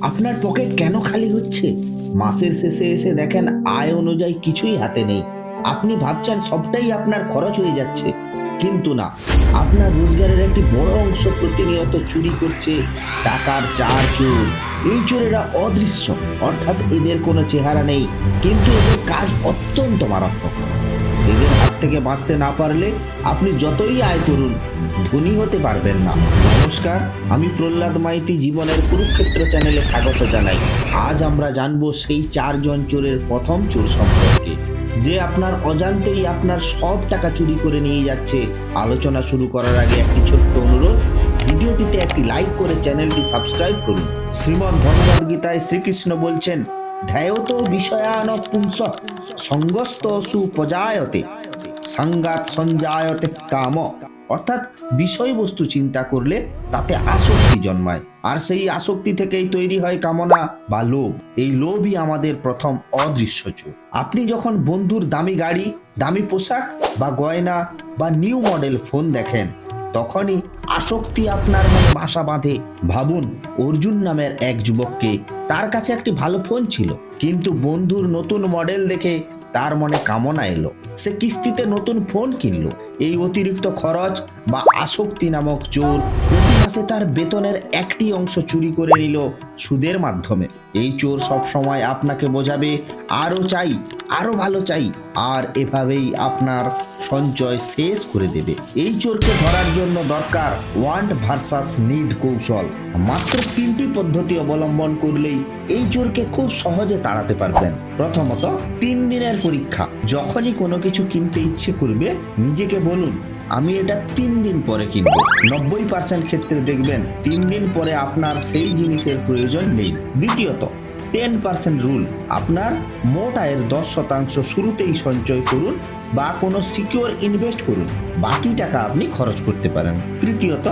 আপনার পকেট কেন খালি হচ্ছে? মাসের শেষে এসে দেখেন আয় অনুযায়ী কিছুই হাতে নেই। আপনি ভাবছেন সবটাই আপনার খরচ হয়ে যাচ্ছে। কিন্তু না, আপনার রোজগারের একটি বড় অংশ প্রতিনিয়ত চুরি করছে টাকার চার চোর। এই চোরেরা অদৃশ্য, অর্থাৎ এদের কোনো চেহারা নেই, কিন্তু এদের কাজ অত্যন্ত মারাত্মক। এদের হাত থেকে বাঁচতে না পারলে আপনি যতই আয় করুন, ধনী হতে পারবেন না। নমস্কার, আমি প্রহ্লাদ মাইতি জীবনের কুরুক্ষেত্র চ্যানেলে স্বাগত জানাই। আজ আমরা জানব সেই চারজন চোরের প্রথম চোর সম্পর্কে। যে আপনার অজান্তেই আপনার সব টাকা চুরি করে নিয়ে যাচ্ছে। আলোচনা শুরু করার আগে একটি ছোট্ট অনুরোধ। ভিডিওটিতে একটি লাইক করে চ্যানেলটি সাবস্ক্রাইব করুন। শ্রীমদ্ ভগবদ গীতায় শ্রীকৃষ্ণ বলছেন, ধ্যায়ত বিষয়ান পুংস সঙ্গস্ত সুপজায়তে সংঘাত সঞ্জায়তে কাম। অর্থাৎ বিষয়বস্তু চিন্তা করলে তাতে আসক্তি জন্মায়। আর সেই আসক্তি থেকেই তৈরি হয় কামনা বা লোভ। এই লোভই আমাদের প্রথম অদৃশ্য চোর আপনি যখন বন্ধুর দামি গাড়ি, দামি পোশাক বা গয়না বা নিউ মডেল ফোন দেখেন, তখনই আসক্তি আপনার মনে বাসা বাঁধে। ভাবুন, অর্জুন নামের এক যুবককে তার কাছে একটি ভালো ফোন ছিল। কিন্তু বন্ধুর নতুন মডেল দেখে তার মনে কামনা এলো। সে কিস্তিতে নতুন ফোন কিনলো। এই অতিরিক্ত খরচ বা আসক্তি নামক চোর প্রতি মাসে তার বেতনের একটি অংশ চুরি করে নিল সুদের মাধ্যমে। এই চোর সব সময় আপনাকে বোঝাবে আরও চাই আরও ভালো চাই। আর এভাবেই আপনার সঞ্চয় শেষ করে দেবে। এই চোরকে ধরার জন্য দরকার ওয়ান্ট ভার্সাস নিড কৌশল। মাত্র তিনটি পদ্ধতি অবলম্বন করলেই এই চোরকে খুব সহজে তাড়াতে পারবেন। প্রথমত, তিন দিনের পরীক্ষা। যখনই কোনো কিছু কিনতে ইচ্ছে করবে, নিজেকে বলুন, আমি এটা তিন দিন পরে কিনবো। নব্বই পার্সেন্ট ক্ষেত্রে দেখবেন, তিন দিন পরে আপনার সেই জিনিসের প্রয়োজন নেই। দ্বিতীয়ত টেন পার্সেন্ট রুল আপনার মোট আয়ের দশ শতাংশ শুরুতেই সঞ্চয় করুন বা কোনো সিকিউর ইনভেস্ট করুন। বাকি টাকা আপনি খরচ করতে পারেন। তৃতীয়ত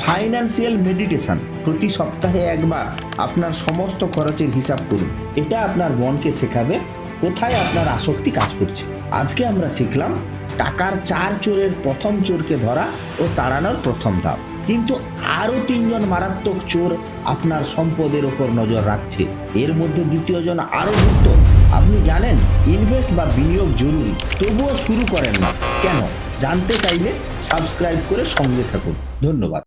ফাইন্যান্সিয়াল মেডিটেশন প্রতি সপ্তাহে একবার আপনার সমস্ত খরচের হিসাব করুন। এটা আপনার মনকে শেখাবে কোথায় আপনার আসক্তি কাজ করছে? আজকে আমরা শিখলাম টাকার চার চোরের প্রথম চোরকে ধরা ও তাড়ানোর প্রথম ধাপ। কিন্তু আরও তিনজন মারাত্মক চোর আপনার সম্পদের ওপর নজর রাখছে। এর মধ্যে দ্বিতীয়জন আরও গুপ্ত। আপনি জানেন, ইনভেস্ট বা বিনিয়োগ জরুরি। তবুও শুরু করেন না। কেন? জানতে চাইলে সাবস্ক্রাইব করে সঙ্গে থাকুন। ধন্যবাদ।